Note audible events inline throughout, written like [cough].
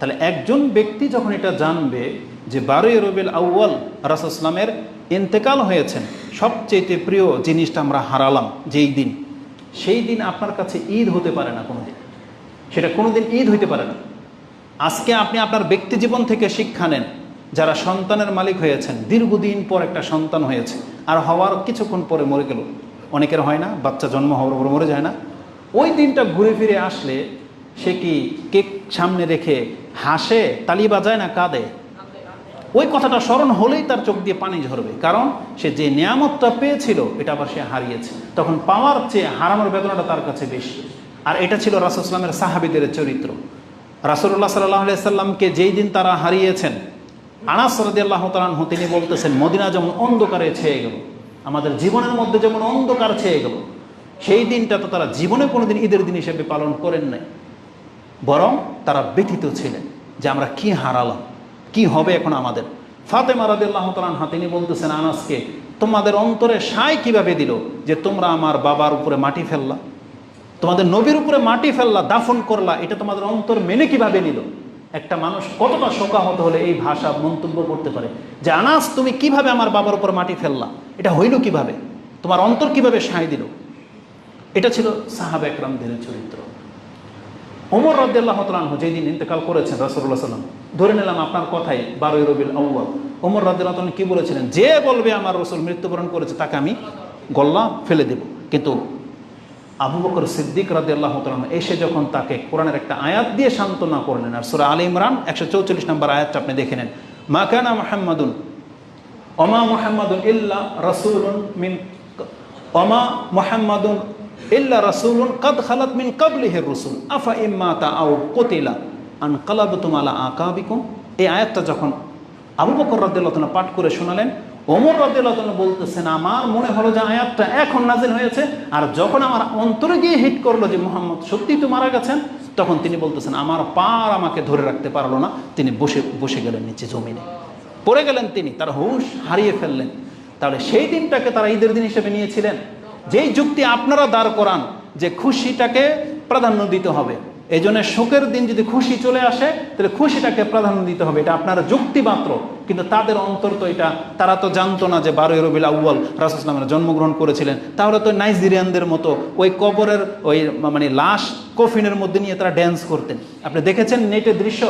তাহলে একজন ব্যক্তি যখন এটা জানবে যে বারোই রবিল আউ্য়াল রাসুসলামের ইন্তেকাল হয়েছেন সবচেয়ে প্রিয় জিনিসটা আমরা হারালাম যেই দিন, সেই দিন আপনার কাছে ঈদ হতে পারে না কোনো দিন সেটা কোনো দিন ঈদ হইতে পারে না। আজকে আপনি আপনার ব্যক্তি জীবন থেকে শিক্ষা নেন, যারা সন্তানের মালিক হয়েছেন, দীর্ঘদিন পর একটা সন্তান হয়েছে, আর হওয়ার কিছুক্ষণ পরে মরে গেল। অনেকের হয় না, বাচ্চা জন্ম হওয়ার পরে মরে যায় না। ওই দিনটা ঘুরে ফিরে আসলে সে কি কেক সামনে রেখে হাসে, তালি বাজায় না কাঁদে? ওই কথাটা স্মরণ হলেই তার চোখ দিয়ে পানি ঝরবে। কারণ সে যে নিয়ামতটা পেয়েছিল, এটা আবার সে হারিয়েছে। তখন পাওয়ার চেয়ে হারানোর বেদনাটা তার কাছে বেশি। আর এটা ছিল রাসুসলামের সাহাবিদের চরিত্র। রাসুল্লাহ সাল্লাহ সাল্লামকে যেই দিন তারা হারিয়েছেন, আনাস আল্লাহ তালাহ তিনি বলতেছেন, মদিনা যেমন অন্ধকারে ছেয়ে গেল, আমাদের জীবনের মধ্যে যেমন অন্ধকার ছেয়ে গেল, সেই দিনটা তো তারা জীবনে কোনোদিন ঈদের দিন হিসেবে পালন করেন নাই। বরং তারা ব্যথিত ছিলেন যে আমরা কি হারালাম, কি হবে এখন আমাদের। ফাতেমা রাদিল্লাহ তালানহা তিনি বলতেছেন, আনাসকে, তোমাদের অন্তরে সায় কীভাবে দিল যে তোমরা আমার বাবার উপরে মাটি ফেললা? তোমাদের নবীর উপরে মাটি ফেললা, দাফন করলা, এটা তোমাদের অন্তর মেনে কীভাবে নিল? একটা মানুষ কতটা শোকাহত হলে এই ভাষা মন্তব্য করতে পারে যে, আনাস, তুমি কীভাবে আমার বাবার উপর মাটি ফেললা? এটা হইল কীভাবে? তোমার অন্তর কীভাবে সায় দিল? এটা ছিল সাহাব একরামদের চরিত্র। ওমর রদ্দাল্লাহ তালাহ যেদিন ইন্তেকাল করেছেন রসুল্লাহ সাল্লাম ধরে নিলাম আপনার কথাই, বারোই রবিল আউ্বাল ওমর রদ্দাল্লাহ তালন কি বলেছিলেন? যে বলবে আমার রসুল মৃত্যুবরণ করেছে, তাকে আমি গল্লা ফেলে দেব। কিন্তু আবু বকর সিদ্দিক রাদিয়াল্লাহ তালন এসে যখন তাকে কোরআনের একটা আয়াত দিয়ে সান্ত্বনা করলেন, আর সুরা আলী ইমরান একশো চৌচল্লিশ নম্বর আয়াতটা আপনি দেখে নেন। মা কানা মোহাম্মদুন অমা মোহাম্মদুন ইল্লা রসুল মিন অমা মোহাম্মদুন ইল্লা রাসূলুন কাদ খালাত মিন কাবলিহির রসুল। আফা ইম্মাতা আও কুতিলা আন কালাবতুম আলা আকাবিকুম। এই আয়াতটা যখন আবু বকর রাদিয়াল্লাহু পাঠ করে শোনালেন, ওমর রাদিয়াল্লাহু তাআলা বলতেছেন, আমার মনে হলো যে আয়াতটা এখন নাজিল হয়েছে। আর যখন আমার অন্তরে গিয়ে হিট করল যে মোহাম্মদ সত্যি তো মারা গেছেন, তখন তিনি বলতেছেন, আমার পার আমাকে ধরে রাখতে পারল না। তিনি বসে বসে গেলেন নিচে জমিনে। পড়ে গেলেন তিনি, তার হুঁশ হারিয়ে ফেললেন। তাহলে সেই দিনটাকে তারা ঈদের দিন হিসেবে নিয়েছিলেন। যেই যুক্তি আপনারা দাঁড় করান যে খুশিটাকে প্রাধান্য দিতে হবে এই জন্য শোকের দিন যদি খুশি চলে আসে, তাহলে খুশিটাকে প্রাধান্য দিতে হবে। এটা আপনার যুক্তি মাত্র, কিন্তু তাদের অন্তর তো এটা, তারা তো জানতো না যে বারোই রবিল আউ্য়াল রাসুসলামের জন্মগ্রহণ করেছিলেন। তাহলে তো নাইজেরিয়ানদের মতো ওই কবরের ওই মানে লাশ কফিনের মধ্যে নিয়ে তারা ড্যান্স করতেন। আপনি দেখেছেন নেটের দৃশ্য?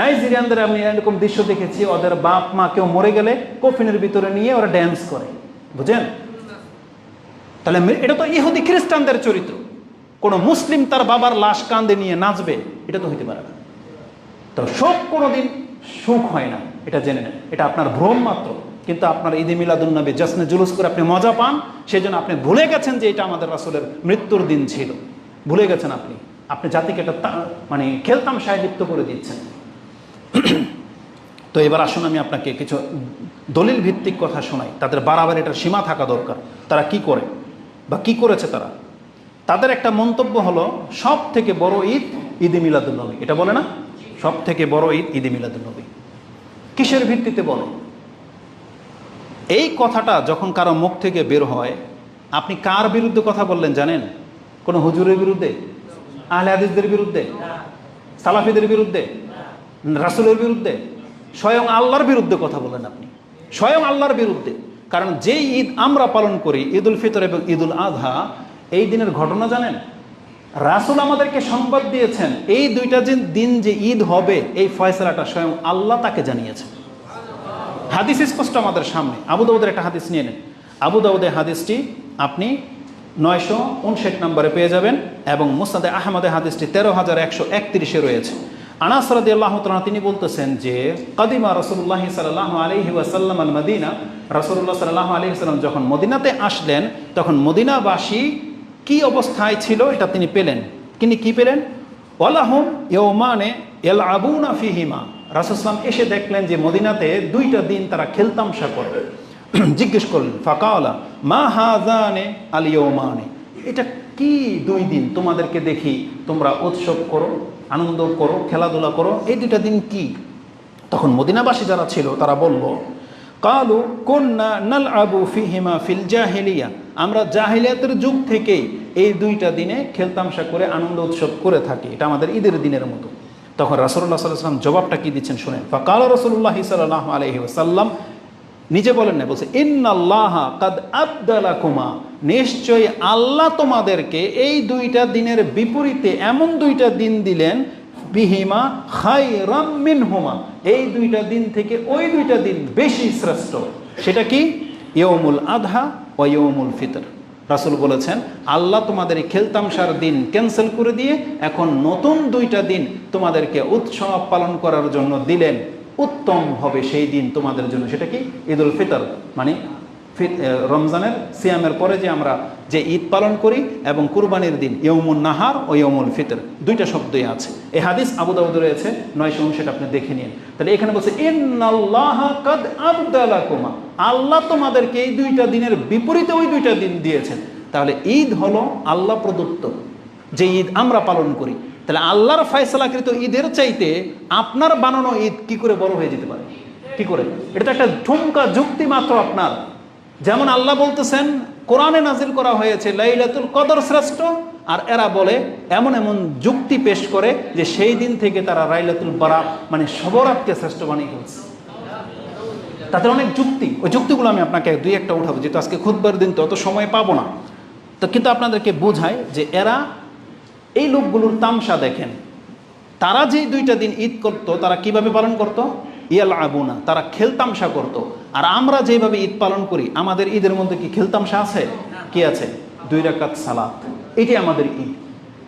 নাইজেরিয়ানদের আমি এরকম দৃশ্য দেখেছি, ওদের বাপ মা কেউ মরে গেলে কফিনের ভিতরে নিয়ে ওরা ড্যান্স করে। বুঝেন? তাহলে এটা তো ইহুদি খ্রিস্টানদের চরিত্র। কোনো মুসলিম তার বাবার লাশ কান্দে নিয়ে নাচবে, এটা তো হইতে পারে না। তো শোক কোনোদিন সুখ হয় না, এটা জেনে নেন। এটা আপনার ভ্রম মাত্র। কিন্তু আপনার ঈদে মিলাদুন্নবী জশ্নে জুলুস করে আপনি মজা পান সেই জন্য আপনি ভুলে গেছেন যে এটা আমাদের রাসুলের মৃত্যুর দিন ছিল। ভুলে গেছেন আপনি। আপনি জাতিকে এটা মানে খেলতাম সাহিত্য করে দিচ্ছেন। তো এবার আসুন আমি আপনাকে কিছু দলিল ভিত্তিক কথা শোনাই। তাদের বারাবার এটার সীমা থাকা দরকার। তারা কি করে? বা কি করেছে তারা? তাদের একটা মন্তব্য হলো সব থেকে বড় ঈদ ঈদে মিলাদুলনবী এটা বলে না? সব থেকে বড় ঈদ ঈদে মিলাদুলনবী কিসের ভিত্তিতে বলে? এই কথাটা যখন কারও মুখ থেকে বের হয়, আপনি কার বিরুদ্ধে কথা বললেন জানেন? কোনো হুজুরের বিরুদ্ধে? আহলে হাদিসদের বিরুদ্ধে? সালাফিদের বিরুদ্ধে? রাসুলের বিরুদ্ধে? স্বয়ং আল্লাহর বিরুদ্ধে কথা বলেন আপনি। স্বয়ং আল্লাহর বিরুদ্ধে। কারণ যে ঈদ আমরা পালন করি ঈদ উল ফিতর এবং ঈদ উল আধা, এই দিনের ঘটনা জানেন? রাসুল আমাদেরকে সংবাদ দিয়েছেন, এই দুইটা দিন যে ঈদ হবে, এই ফয়সলাটা স্বয়ং আল্লাহ তাকে জানিয়েছেন। হাদিস স্পষ্ট আমাদের সামনে। আবু দাউদের একটা হাদিস নিয়ে নেন। আবু দাউদের হাদিসটি আপনি নয়শো উনষাট নম্বরে পেয়ে যাবেন এবং মুসাদে আহমদে হাদিসটি তেরো হাজার একশো একত্রিশে রয়েছে। আনাস আল্লাহ তালা তিনি বলতেছেন যে, কাদিমা রসুল্লাহ সাল্লাহ আলহি ওয়াসাল্লাম আল মদিনা রসুল্লাহ সাল্লাহ আলহি সাল্লাম যখন মদিনাতে আসলেন, তখন মদিনাবাসী কি অবস্থায় ছিল এটা তিনি পেলেন। তিনি কি পেলেন? ওয়ালাহম ইয়ৌমানে এল আবুনা ফিহিমা রাসুসলাম এসে দেখলেন যে, মদিনাতে দুইটা দিন তারা খেলতামশা করে। [clears throat] জিজ্ঞেস করলেন ফাঁকাওয়ালা মা হাজানে আলিয়মানে এটা কি দুই দিন? তোমাদেরকে দেখি, তোমরা উৎসব করো। আনন্দ করো, খেলাধুলা করো, এই দুটা দিন কি? তখন মদিনাবাসী যারা ছিল, তারা বলল, কালু কন্যা নাল আবু ফিহিমা ফিল জাহেলিয়া। আমরা জাহিলিয়াতের যুগ থেকেই এই দুইটা দিনে খেলতামশা করে, আনন্দ উৎসব করে থাকি। এটা আমাদের ঈদের দিনের মতো। তখন রাসুল্লাহ সাল্লাম জবাবটা কি দিচ্ছেন শুনেন। ফকাল রসুল্লাহ সাল্লাহ আলহি নিজে বলেন না বলছে, ইন্নাল্লাহ কাদ আবদালাকুমা। নিশ্চয়ই আল্লাহ তোমাদেরকে এই দুইটা দিনের বিপরীতে এমন দুইটা দিন দিলেন, বিহিমা খাই রামিন হুমা এই দুইটা দিন থেকে ওই দুইটা দিন বেশি শ্রেষ্ঠ। সেটা কি? ইয়মুল আধা ও ইয়মুল ফিতর। রাসুল বলেছেন, আল্লাহ তোমাদের খেলতামশার দিন ক্যান্সেল করে দিয়ে এখন নতুন দুইটা দিন তোমাদেরকে উৎসব পালন করার জন্য দিলেন। উত্তম হবে সেই দিন তোমাদের জন্য। সেটা কি? ঈদ উল ফিতর। মানে রমজানের সিয়ামের পরে যে আমরা যে ঈদ পালন করি এবং কুরবানির দিন ইয়মুল নাহার ও ইয়মুল ফিতর, দুইটা শব্দই আছে। এই হাদিস আবু দাউদ রয়েছে, নয়শো সেটা আপনি দেখে নিন। তাহলে এখানে বলছে আল্লাহ তোমাদেরকে এই দুইটা দিনের বিপরীতে ওই দুইটা দিন দিয়েছেন। তাহলে ঈদ হলো আল্লাহ প্রদত্ত যে ঈদ আমরা পালন করি। তাহলে আল্লাহর ফয়সলাকৃত ঈদের চাইতে আপনার বানানো ঈদ কি করে বড় হয়ে যেতে পারে? কি করে? এটা তো একটা ঠুমকা যুক্তি মাত্র আপনার। যেমন আল্লাহ বলতেছেন, কোরআনে নাজিল করা হয়েছে, লাইলাতুল কদর শ্রেষ্ঠ, আর এরা বলে এমন এমন যুক্তি পেশ করে যে সেই দিন থেকে তারা রাইলাতুল বারাত মানে সবরাতকে শ্রেষ্ঠ বানিয়ে ফেলছে। তাদের অনেক যুক্তি, ওই যুক্তিগুলো আমি আপনাকে দুই একটা উঠাবো, যেহেতু আজকে খুদবার দিন, তো অত সময় পাবো না। তো কিন্তু আপনাদেরকে বোঝায় যে এরা এই লোকগুলোর তামসা দেখেন, তারা যে দুইটা দিন ঈদ করত, তারা কীভাবে পালন করত? ইয়াল আবুনা তারা খেলতামশা করত। আর আমরা যেভাবে ঈদ পালন করি, আমাদের ঈদের মধ্যে কি খেলতামশা আছে? কি আছে? দুই রাকাত সালাত। এটি আমাদের ঈদ।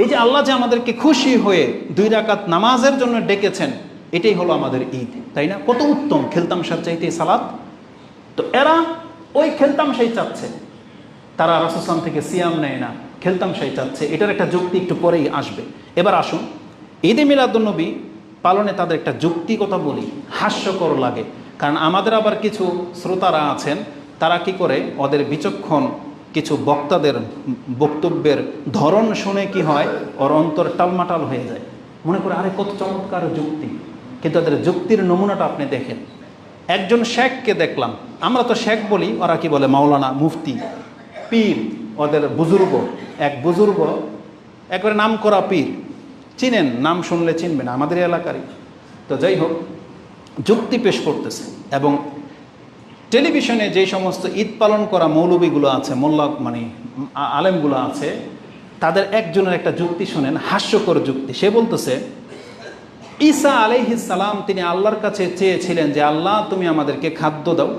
এই যে আল্লাহ যে আমাদেরকে খুশি হয়ে দুই রাকাত নামাজের জন্য ডেকেছেন, এটাই হলো আমাদের ঈদ, তাই না? কত উত্তম খেলতামশার চাইতে সালাত। তো এরা ওই খেলতামশাই চাচ্ছে। তারা রাসুসাম থেকে সিয়াম নেয় না, খেলতামশাই চাচ্ছে। এটার একটা যুক্তি একটু পরেই আসবে। এবার আসুন, ঈদে মিলাদুন্নবী পালনে তাদের একটা যুক্তি কথা বলি, হাস্যকর লাগে। কারণ আমাদের আবার কিছু শ্রোতারা আছেন, তারা কি করে, ওদের বিচক্ষণ কিছু বক্তাদের বক্তব্যের ধরন শুনে কি হয়, ওর অন্তর টালমাটাল হয়ে যায়। মনে করে, আরে, কত চমৎকার যুক্তি। কিন্তু তাদের যুক্তির নমুনাটা আপনি দেখেন। একজন শেখকে দেখলাম, আমরা তো শেখ বলি, ওরা কি বলে, মাওলানা, মুফতি, পীর, ওদের বুজুর্গ। এক বুজুর্গ, একবারে নাম করা পীর। চিনেন, নাম শুনলে চিনবেন আমাদের এলাকারই। তো যাই হোক, যুক্তি পেশ করতেছে এবং টেলিভিশনে যে সমস্ত ঈদ পালন করা মৌলবীগুলো আছে, মোল্লা মানে আলেমগুলো আছে, তাদের একজনের একটা যুক্তি শোনেন, হাস্যকর যুক্তি। সে বলতেছে, ঈসা সালাম তিনি আল্লাহর কাছে চেয়েছিলেন যে, আল্লাহ, তুমি আমাদেরকে খাদ্য দাও।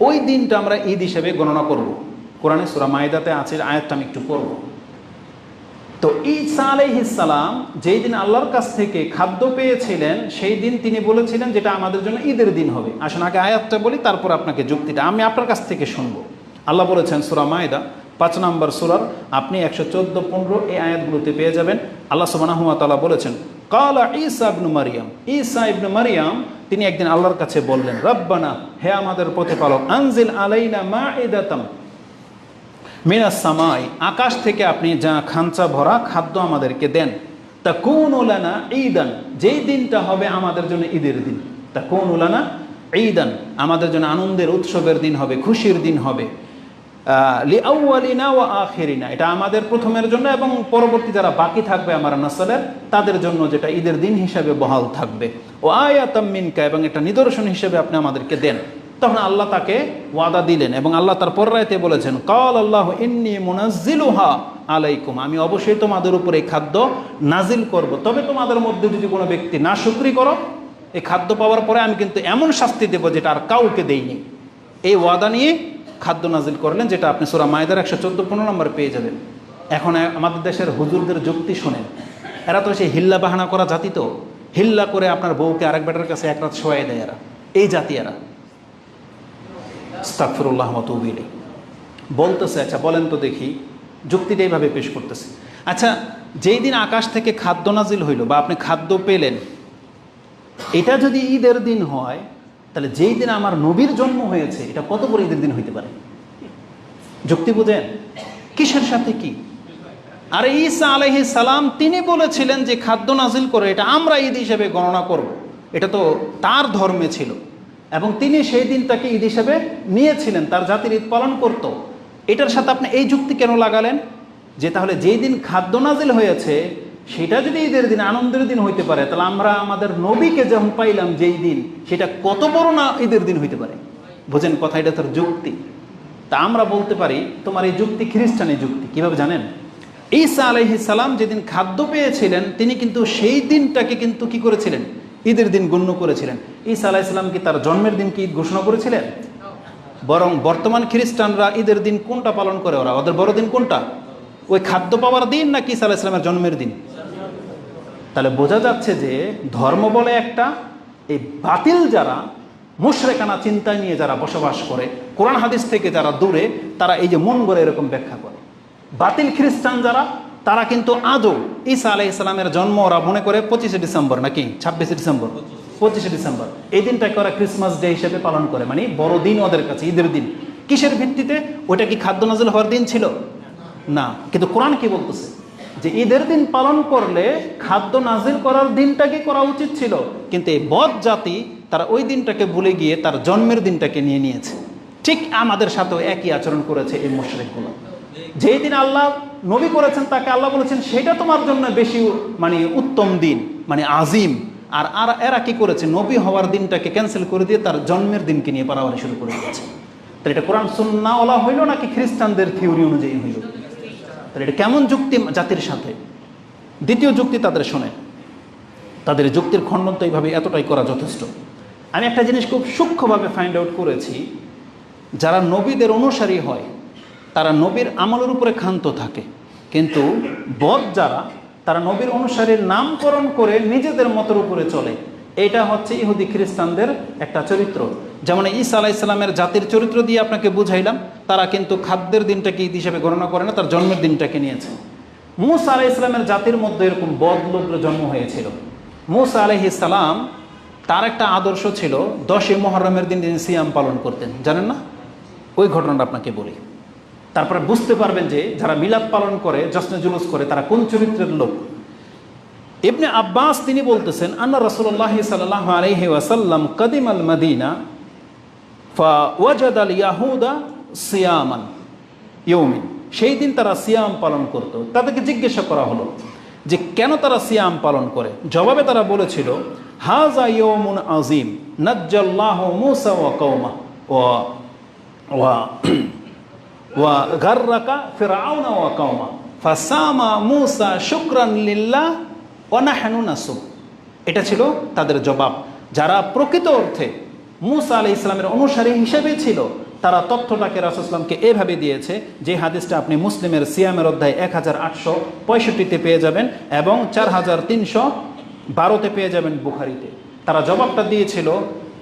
ওই দিনটা আমরা ঈদ হিসেবে গণনা করব। কোরআনে সুরা মায়দাতে আছে, আয়াতটা আমি একটু পড়ব। তো ঈসা আলাইহিস সালাম যেই দিন আল্লাহর কাছ থেকে খাদ্য পেয়েছিলেন, সেই দিন তিনি বলেছিলেন যেটা আমাদের জন্য ঈদের দিন হবে। আসুন আগে আয়াতটা বলি, তারপর আপনাকে যুক্তিটা। আমি আপনার কাছ থেকে শুনব। আল্লাহ বলেছেন সুরা মায়দা, পাঁচ নম্বর সুরার, আপনি একশো চোদ্দ, পনেরো এই আয়াতগুলোতে পেয়ে যাবেন। আল্লাহ সুবানাহুয়া তালা বলেছেন, কালা ঈসা ইবনু মারিয়াম। ঈসা ইবনু মারিয়াম, তিনি একদিন আল্লাহর কাছে বললেন, রব্বানা, হে আমাদের প্রতিপালক আনজিল আলাইনা মা ইদাতাম মিনাস সামাই, আকাশ থেকে আপনি যা খাঞ্চা ভরা খাদ্য আমাদেরকে দেন তা কোন ওলানা ঈদান, যেই দিনটা হবে আমাদের জন্য ঈদের দিন তা কোন ওলানা ঈদান, আমাদের জন্য আনন্দের, উৎসবের দিন হবে, খুশির দিন হবে। লিআউয়ালিনা ওয়া আখিরিনা, এটা আমাদের প্রথমের জন্য এবং পরবর্তী যারা বাকি থাকবে আমার নাসলের তাদের জন্য যেটা ঈদের দিন হিসাবে বহাল থাকবে। ও আয়াতাম মিনকা, এবং এটা নিদর্শন হিসেবে আপনি আমাদেরকে দেন। তখন আল্লাহ তাকে ওয়াদা দিলেন এবং আল্লাহ তার পররাইতে বলেছেন, কল আল্লাহ ইন্নি মুনাজ্জিলুহা আলাইকুম। আমি অবশ্যই তোমাদের উপরে এই খাদ্য নাজিল করব। তবে তোমাদের মধ্যে যদি কোনো ব্যক্তি না শুক্রি করো, এই খাদ্য পাওয়ার পরে আমি কিন্তু এমন শাস্তি দেবো যেটা আর কাউকে দেইনি। এই ওয়াদা নিয়ে খাদ্য নাজিল করলেন যেটা আপনি সোরা মায়দার একশো চোদ্দ পনেরো নম্বর পেয়ে যাবেন। এখন আমাদের দেশের হুজুরদের যুক্তি শোনেন, এরা তো সেই হিল্লা বাহানা করা জাতি তো। হিল্লা করে আপনার বউকে আরেক বেটার কাছে এক রাত শোয়াই দেয় এরা। এই জাতি এরা। স্তাকফিরুল্লাহ মতুবিলি বলতেছে আচ্ছা বলেন তো দেখি। যুক্তিটা এইভাবে পেশ করতেছে। আচ্ছা যেই দিন আকাশ থেকে খাদ্য নাজিল হইল বা আপনি খাদ্য পেলেন, এটা যদি ঈদের দিন হয়, তাহলে যেই দিন আমার নবীর জন্ম হয়েছে, এটা কত বড় ঈদের দিন হইতে পারে? যুক্তি বুঝেন? কিসের সাথে কি? আর ঈসা আলহি সালাম, তিনি বলেছিলেন যে খাদ্য নাজিল করে, এটা আমরা ঈদ হিসেবে গণনা করব। এটা তো তার ধর্মে ছিল। এবং তিনি সেই দিনটাকে ঈদ হিসেবে নিয়েছিলেন, তার জাতির ঈদ পালন করত। এটার সাথে আপনি এই যুক্তি কেন লাগালেন? যে তাহলে যেই দিন খাদ্য নাজিল হয়েছে, সেটা যদি ঈদের দিন, আনন্দের দিন হইতে পারে, তাহলে আমরা আমাদের নবীকে যখন পাইলাম যেই দিন, সেটা কত বড় না ঈদের দিন হইতে পারে? বোঝেন কথা, এটা তার যুক্তি। তা আমরা বলতে পারি, তোমার এই যুক্তি খ্রিস্টানের যুক্তি, কীভাবে জানেন? ঈসা আলহি সালাম যেদিন খাদ্য পেয়েছিলেন, তিনি কিন্তু সেই দিনটাকে কিন্তু কি করেছিলেন? ঈদের দিন গণ্য করেছিলেন। ঈসা আলাহ ইসলাম কি তার জন্মের দিন কি ঈদ ঘোষণা করেছিলেন? বরং বর্তমান খ্রিস্টানরা ঈদের দিন কোনটা পালন করে ওরা? ওদের বড় দিন কোনটা? ওই খাদ্য পাওয়ার দিন নাকি ঈসা আলাহ ইসলামের জন্মের দিন? তাহলে বোঝা যাচ্ছে যে ধর্ম বলে একটা, এই বাতিল যারা, মুশরেকানা চিন্তা নিয়ে যারা বসবাস করে, কোরআন হাদিস থেকে যারা দূরে, তারা এই যে মন গড়ে এরকম ব্যাখ্যা করে। বাতিল খ্রিস্টান যারা তারা কিন্তু আজও ঈসা আলাহ ইসলামের জন্ম ওরা মনে করে পঁচিশে ডিসেম্বর নাকি ছাব্বিশে ডিসেম্বর? পঁচিশে ডিসেম্বর। এই দিনটাকে ওরা ক্রিসমাস ডে হিসেবে পালন করে মানে বড় দিন ওদের কাছে, ঈদের দিন। কিসের ভিত্তিতে? ওইটা কি খাদ্য নাজিল হওয়ার দিন ছিল? না, কিন্তু কোরআন কি বলতেছে? যে ঈদের দিন পালন করলে খাদ্য নাজিল করার দিনটাকে করা উচিত ছিল, কিন্তু এই বদ জাতি তারা ওই দিনটাকে ভুলে গিয়ে তার জন্মের দিনটাকে নিয়ে নিয়েছে। ঠিক আমাদের সাথেও একই আচরণ করেছে এই মুশরিকগুলো। যেই দিন আল্লাহ নবী করেছেন তাকে আল্লাহ বলেছেন, সেটা তোমার জন্য বেশি মানে উত্তম দিন মানে আজিম। আর আর এরা কি করেছে? নবী হওয়ার দিনটাকে ক্যান্সেল করে দিয়ে তার জন্মের দিনকে নিয়ে পারাবারি শুরু করে দিয়েছে। তাহলে এটা কোরআন সুন্না ওলা হইল নাকি খ্রিস্টানদের থিওরি অনুযায়ী হইল? তাহলে এটা কেমন যুক্তি জাতির সাথে? দ্বিতীয় যুক্তি তাদের শোনে। তাদের যুক্তির খণ্ডন তো এইভাবে এতটাই করা যথেষ্ট। আমি একটা জিনিস খুব সূক্ষ্মভাবে ফাইন্ড আউট করেছি, যারা নবীদের অনুসারী হয় তারা নবীর আমলের উপরে ক্ষান্ত থাকে। কিন্তু বদ যারা, তারা নবীর অনুসারীর নামকরণ করে নিজেদের মতের উপরে চলে। এটা হচ্ছে ইহুদি খ্রিস্টানদের একটা চরিত্র। যেমন ঈসা আলাহ ইসলামের জাতির চরিত্র দিয়ে আপনাকে বুঝাইলাম, তারা কিন্তু খাদ্যের দিনটাকে ঈদ হিসেবে গণনা করে না, তার জন্মের দিনটাকে নিয়েছে। মুসা আলাহ ইসলামের জাতির মধ্যে এরকম বদ লোকের জন্ম হয়েছিল। মুসা আলহ ইসলাম তার একটা আদর্শ ছিল, দশই মহরমের দিন তিনি সিয়াম পালন করতেন। জানেন না? ওই ঘটনাটা আপনাকে বলি। তারপরে বুঝতে পারবেন যে যারা মিলাদ পালন করে জশ্নে জুলুস করে, তারা কোন চরিত্রের লোক? ইবনে আব্বাস তিনি বলতেছেন, আন্না রসুল্লাহ সাল্লাহ আলহি ওয়াসাল্লাম কদিম আল মদিনা, ফা ওয়াজাদ আল ইয়াহুদা সিয়ামান ইয়ৌমিন সেই দিন তারা সিয়াম পালন করত। তাদেরকে জিজ্ঞাসা করা হলো যে, কেন তারা সিয়াম পালন করে? জবাবে তারা বলেছিল হাজা ইয়ৌমুন আজিম নজ্জাল্লাহ মুসা ওয়া কৌমা ওয়া ওয়া ওয়া কওমা ফাসামা মুসা শুকরান লিল্লাহ ওয়া নাহনু নাসুম এটা ছিল তাদের জবাব। যারা প্রকৃত অর্থে মুসা আলি ইসলামের অনুসারী হিসেবে ছিল, তারা তথ্যটাকে রাসুসলামকে এভাবে দিয়েছে যে হাদিসটা আপনি মুসলিমের সিয়ামের অধ্যায় এক হাজার আটশো পঁয়ষট্টিতে পেয়ে যাবেন এবং চার হাজার তিনশো বারোতে পেয়ে যাবেন বুখারিতে। তারা জবাবটা দিয়েছিল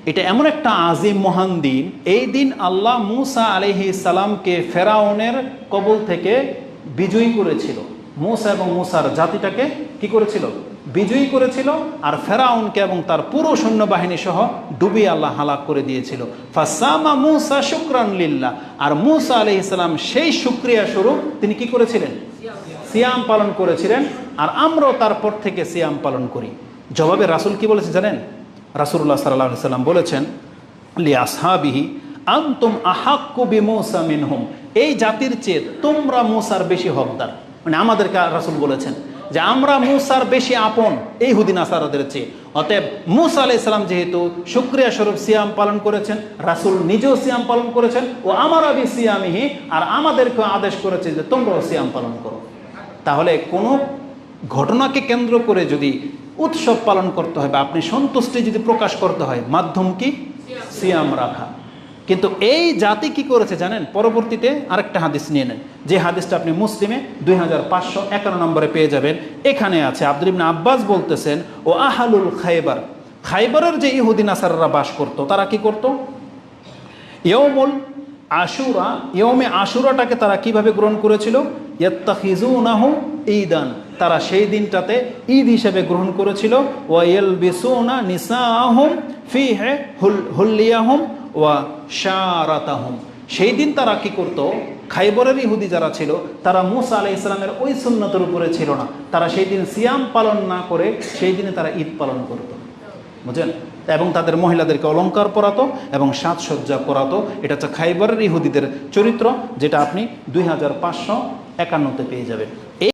এটা এমন একটা আজিম, মহান দিন। এই দিন আল্লাহ মুসা আলহি সালামকে ফেরাউনের কবল থেকে বিজয়ী করেছিল। মুসা এবং মুসার জাতিটাকে কি করেছিল? বিজয়ী করেছিল আর ফেরাউনকে এবং তার পুরো সৈন্যবাহিনী সহ ডুবিয়ে আল্লাহ হালাক করে দিয়েছিল। ফাসামা মুসা শুক্রান লিল্লা আর মুসা আলহি সালাম সেই শুক্রিয়া স্বরূপ তিনি কি করেছিলেন? সিয়াম পালন করেছিলেন। আর আমরাও তারপর থেকে সিয়াম পালন করি। জবাবে রাসুল কি বলেছে জানেন? রাসুল্লাহ সাল্লাহ সাল্লাম বলেছেন, লি আসহাবিহি আন্তুম আহাক্কু মৌসা মিনহুম। এই জাতির চেয়ে তোমরা মূসার বেশি হকদার। মানে আমাদেরকে রাসুল বলেছেন যে, আমরা মূসার বেশি আপন এই হুদিন আসারদের চেয়ে। অতএব মুসা আলাই সাল্লাম যেহেতু শুক্রিয়া স্বরূপ সিয়াম পালন করেছেন, রাসুল নিজেও সিয়াম পালন করেছেন, ও আমার আবি সিয়ামিহি, আর আমাদেরকে আদেশ করেছে যে, তোমরাও সিয়াম পালন করো। তাহলে কোনো ঘটনাকে কেন্দ্র করে যদি উৎসব পালন করতে হয় বা আপনি সন্তুষ্টি যদি প্রকাশ করতে হয়, মাধ্যম কি? সিয়াম রাখা। কিন্তু এই জাতি কি করেছে জানেন? পরবর্তীতে আরেকটা হাদিস নিয়ে নেন। যে হাদিসটা আপনি মুসলিমে দুই হাজার পাঁচশো একান্ন নম্বরে পেয়ে যাবেন। এখানে আছে, আব্দুল ইবনে আব্বাস বলতেছেন, ও আহালুল খাইবার। খাইবারের যে ইহুদিন আসাররা বাস করতো, তারা কি করতো? ইয়মুল আশুরা ইয়মে আশুরাটাকে তারা কীভাবে গ্রহণ করেছিল? ইয়ত্তাখিজুনাহু ঈদান। তারা সেই দিনটাতে ঈদ হিসেবে গ্রহণ করেছিল। ওয়াইল বিসুনা নিসাহুম ফি হে হুল, হুল্লিয়াহুম ওয়া শারাতাহুম। সেই দিন তারা কি করতো? খাইবরের ইহুদি যারা ছিল, তারা মুসা আলাহ ইসলামের ওই সুন্নতের উপরে ছিল না। তারা সেই দিন সিয়াম পালন না করে সেই দিনে তারা ঈদ পালন করতো। বুঝলেন? এবং তাদের মহিলাদেরকে অলঙ্কার পরাতো এবং সাজসজ্জা করাতো এটা হচ্ছে খাইবারের ইহুদিদের চরিত্র, যেটা আপনি দুই হাজার পাঁচশো একান্নতে পেয়ে যাবেন।